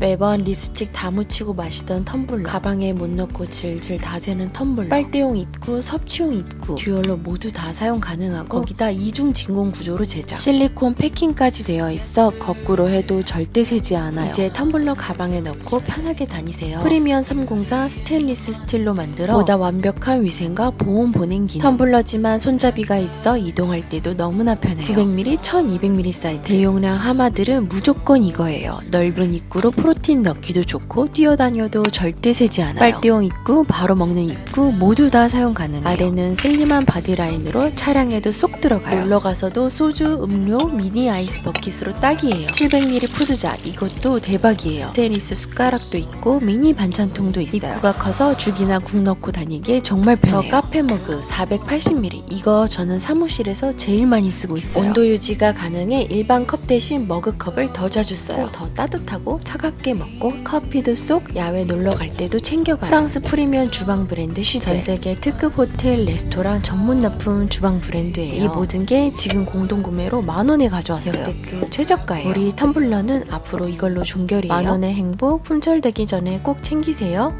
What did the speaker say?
매번 립스틱 다 묻히고 마시던 텀블러. 가방에 못 넣고 질질 다 새는 텀블러. 빨대용 입구, 섭취용 입구. 듀얼로 모두 다 사용 가능하고 거기다 이중 진공 구조로 제작. 실리콘 패킹까지 되어 있어 거꾸로 해도 절대 새지 않아요. 이제 텀블러 가방에 넣고 편하게 다니세요. 프리미엄 304 스테인리스 스틸로 만들어 보다 완벽한 위생과 보온 보냉 기능. 텀블러지만 손잡이가 있어 이동할 때도 너무나 편해요. 900ml, 1200ml 사이즈. 대용량 하마들은 무조건 이거예요. 넓은 입구로 프로틴 넣기도 좋고 뛰어다녀도 절대 새지 않아요. 빨대용 입구, 바로 먹는 입구 모두 다 사용 가능해요. 아래는 슬림한 바디라인으로 차량에도 쏙 들어가요. 놀러 가서도 소주, 음료, 미니 아이스 버킷으로 딱이에요. 700ml 푸드자 이것도 대박이에요. 스테인리스 숟가락도 있고 미니 반찬통도 있어요. 입구가 커서 죽이나 국 넣고 다니기에 정말 편해요. 더 카페 머그 480ml 이거 저는 사무실에서 제일 많이 쓰고 있어요. 온도 유지가 가능해 일반 컵 대신 머그컵을 더 자주 써요. 더 따뜻하고 차갑 게 먹고 커피도 쏙 야외 놀러 갈 때도 챙겨가요. 프랑스 프리미엄 주방 브랜드 슈제. 전 세계 특급 호텔 레스토랑 전문 납품 주방 브랜드예요. 이 모든 게 지금 공동 구매로 만 원에 가져왔어요. 역대급 최저가예요. 우리 텀블러는 앞으로 이걸로 종결이에요. 만 원의 행복 품절되기 전에 꼭 챙기세요